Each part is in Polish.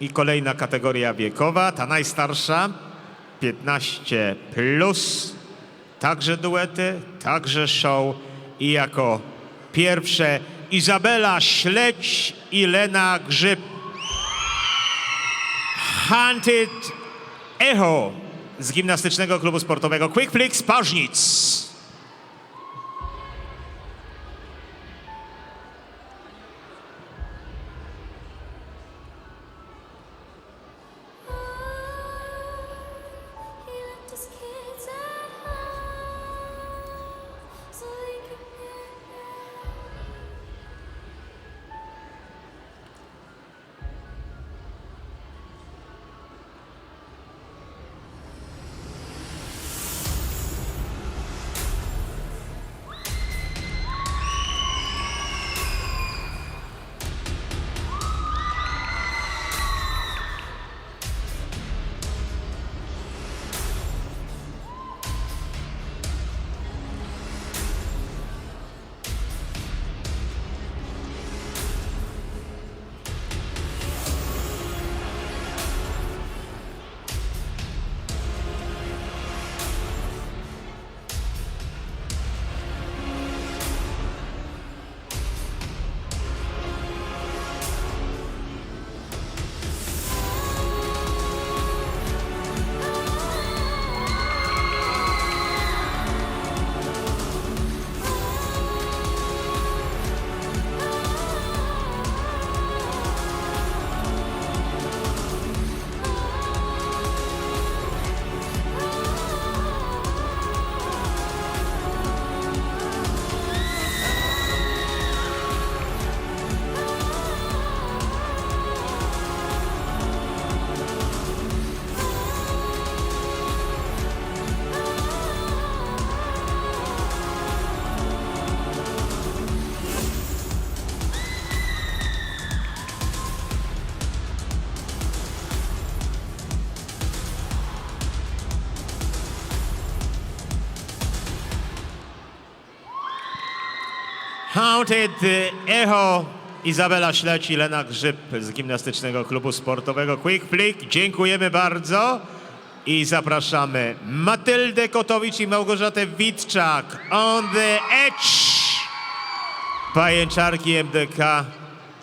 I kolejna kategoria wiekowa, ta najstarsza, 15 plus, także duety, także show i jako pierwsze Izabela Śledź i Lena Grzyb. Hunted Echo z gimnastycznego klubu sportowego Quick Flix Paźnic. Haunted Echo, Izabela Śledź i Lena Grzyb z gimnastycznego klubu sportowego Quick Flick. Dziękujemy bardzo i zapraszamy Matyldę Kotowicz i Małgorzatę Witczak on the edge. Pajęczarki MDK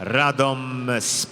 Radom z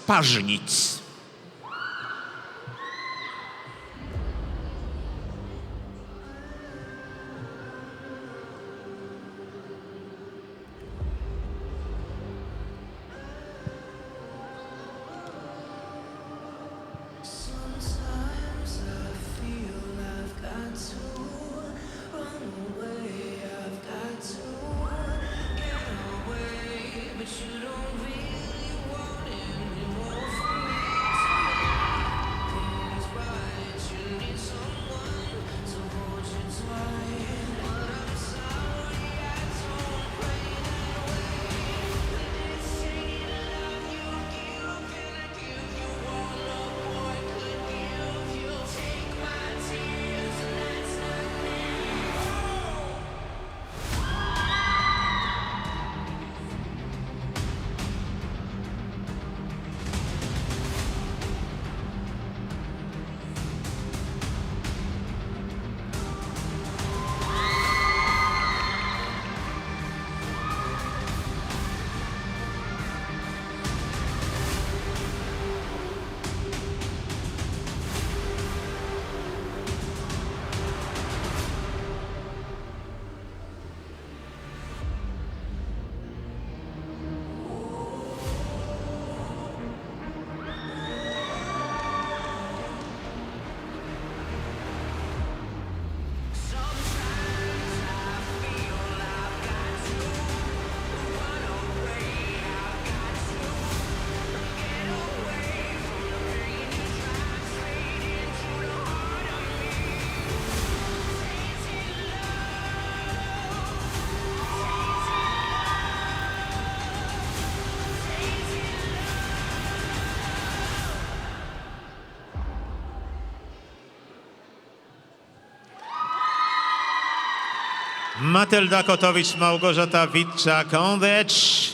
Matylda Kotowicz, Małgorzata Witczak-Ondecz,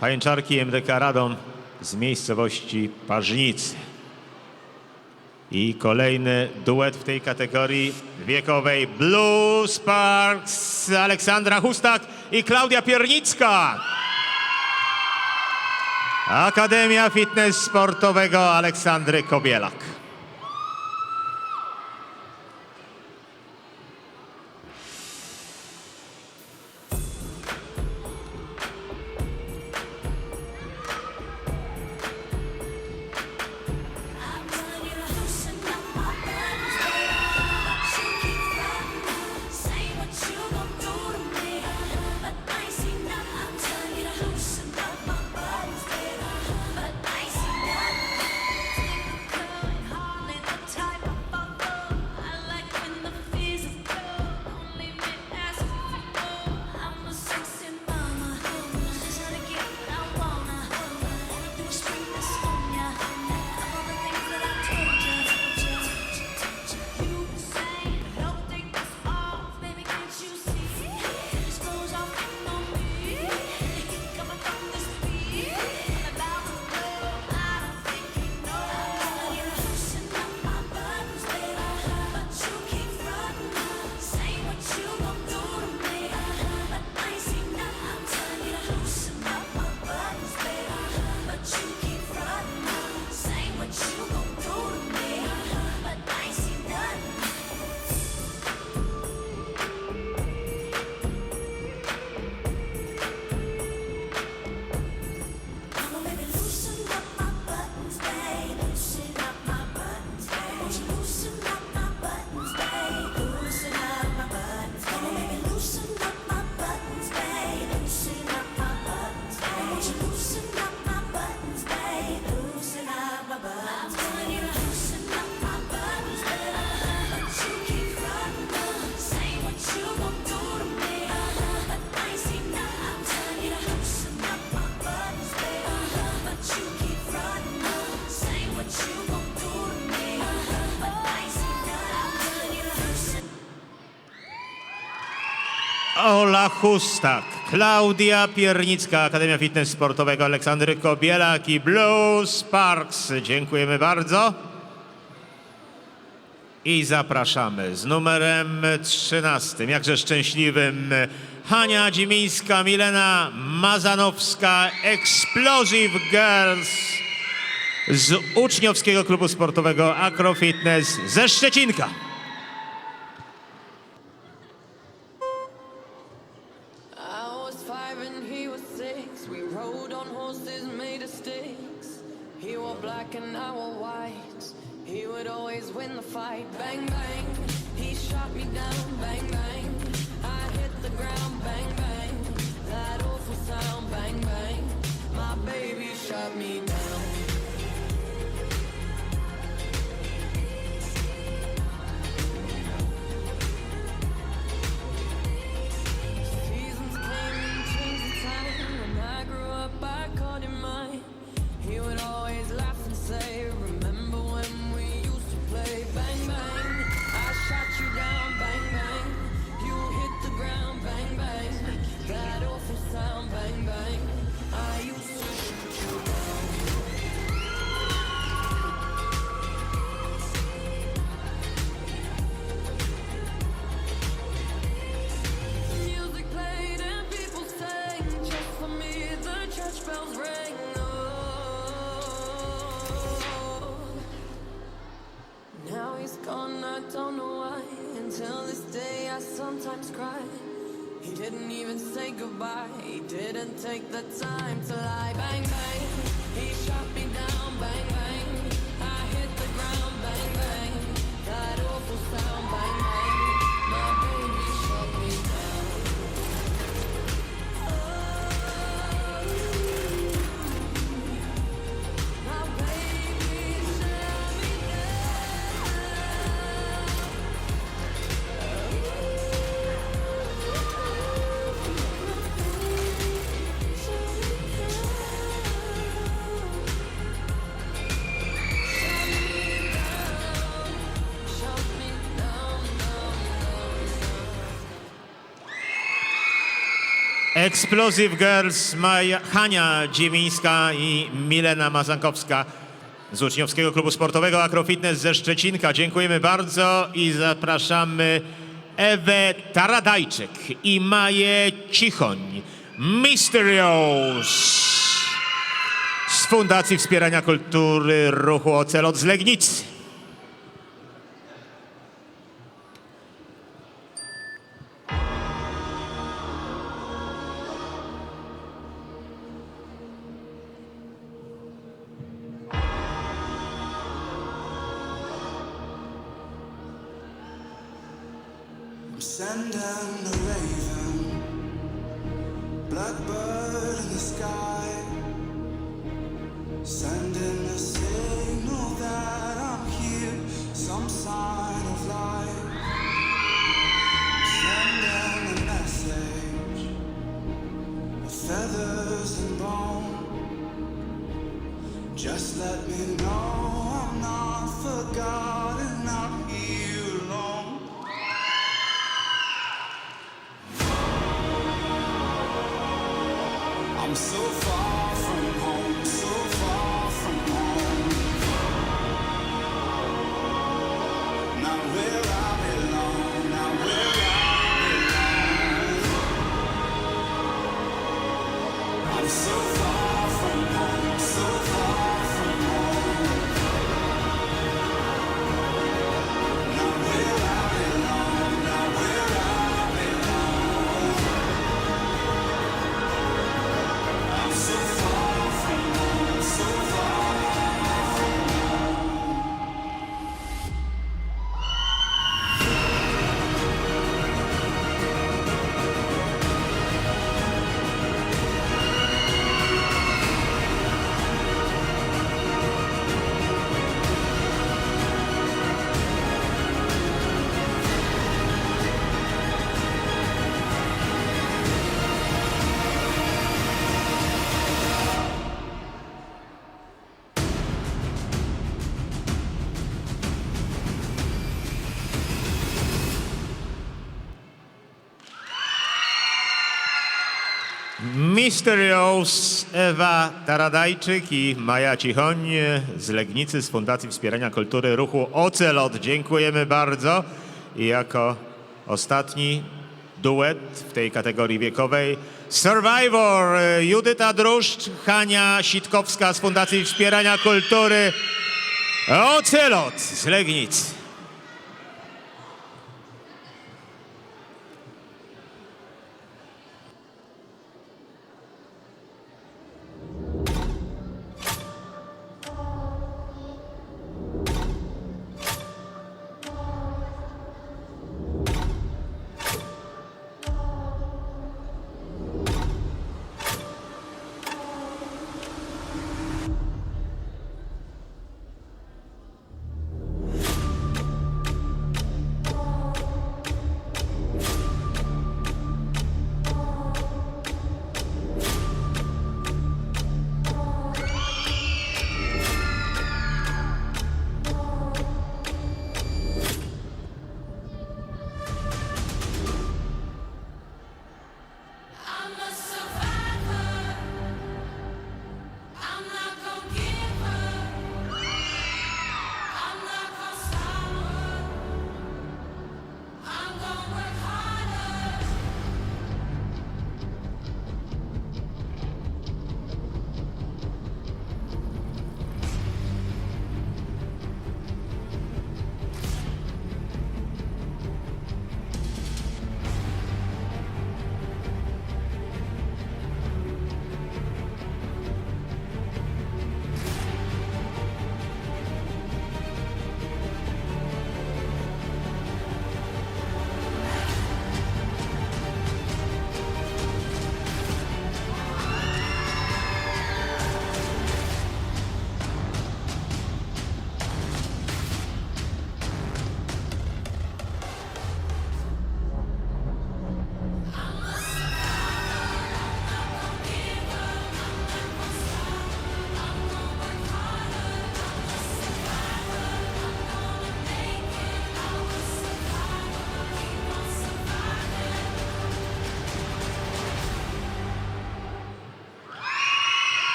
pajęczarki MDK Radom z miejscowości Parznicy. I kolejny duet w tej kategorii wiekowej Blue Sparks Aleksandra Hustak i Klaudia Piernicka. Akademia Fitness Sportowego Aleksandry Kobielak. Paola Chustak, Klaudia Piernicka, Akademia Fitness Sportowego Aleksandry Kobielak i Blue Sparks. Dziękujemy bardzo. I zapraszamy z numerem 13, jakże szczęśliwym, Hania Dzimińska, Milena Mazanowska, Explosive Girls z Uczniowskiego Klubu Sportowego Akrofitness ze Szczecinka. We rode on horses, made of sticks. He wore black and I wore white. He would always win the fight. Bang, bang. He shot me down. Bang, bang. I hit the ground. say goodbye. He didn't take the time to lie. Bang, bang, he shot. Explosive Girls Maja, Hania Dziewińska i Milena Mazankowska z Uczniowskiego Klubu Sportowego Akrofitness ze Szczecinka. Dziękujemy bardzo i zapraszamy Ewę Taradajczyk i Maję Cichoń. Mysterios z Fundacji Wspierania Kultury Ruchu Ocelot z Legnicy. Sending a raven, blackbird in the sky, sending so far Mysterious, Ewa Taradajczyk i Maja Cichoń z Legnicy z Fundacji Wspierania Kultury Ruchu Ocelot. Dziękujemy bardzo. I jako ostatni duet w tej kategorii wiekowej Survivor Judyta Druszcz, Hania Sitkowska z Fundacji Wspierania Kultury Ocelot z Legnicy.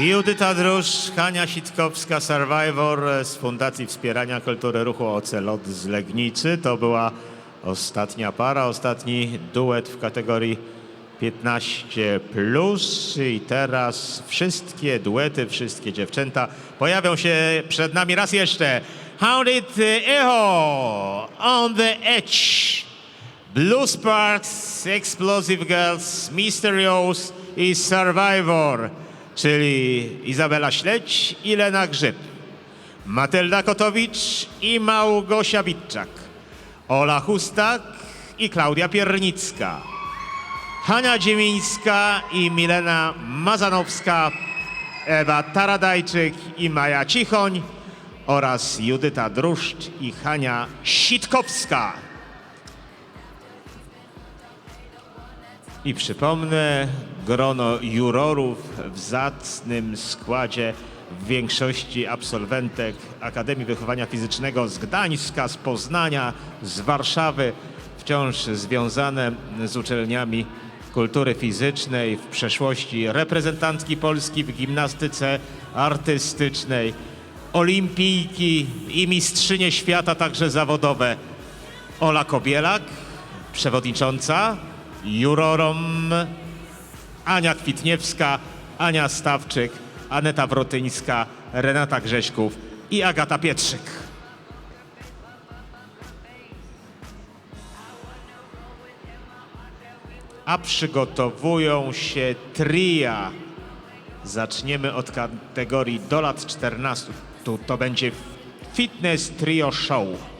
Judyta Drusz, Hania Sitkowska, Survivor z Fundacji Wspierania Kultury Ruchu Ocelot z Legnicy. To była ostatnia para, ostatni duet w kategorii 15 plus i teraz wszystkie duety, wszystkie dziewczęta pojawią się przed nami raz jeszcze. Hounded Echo on the Edge. Blue Sparks, Explosive Girls, Mysterious i Survivor, czyli Izabela Śledź i Lena Grzyb. Matylda Kotowicz i Małgosia Witczak. Ola Chustak i Klaudia Piernicka. Hania Dziemińska i Milena Mazanowska. Ewa Taradajczyk i Maja Cichoń oraz Judyta Druszcz i Hania Sitkowska. I przypomnę, grono jurorów w zacnym składzie w większości absolwentek Akademii Wychowania Fizycznego z Gdańska, z Poznania, z Warszawy, wciąż związane z uczelniami kultury fizycznej, w przeszłości reprezentantki Polski w gimnastyce artystycznej, olimpijki i mistrzynie świata, także zawodowe. Ola Kobielak, przewodnicząca, jurorom Ania Kwitniewska, Ania Stawczyk, Aneta Wrotyńska, Renata Grześków i Agata Pietrzyk. A przygotowują się tria. Zaczniemy od kategorii do lat 14. Tu to będzie Fitness Trio Show.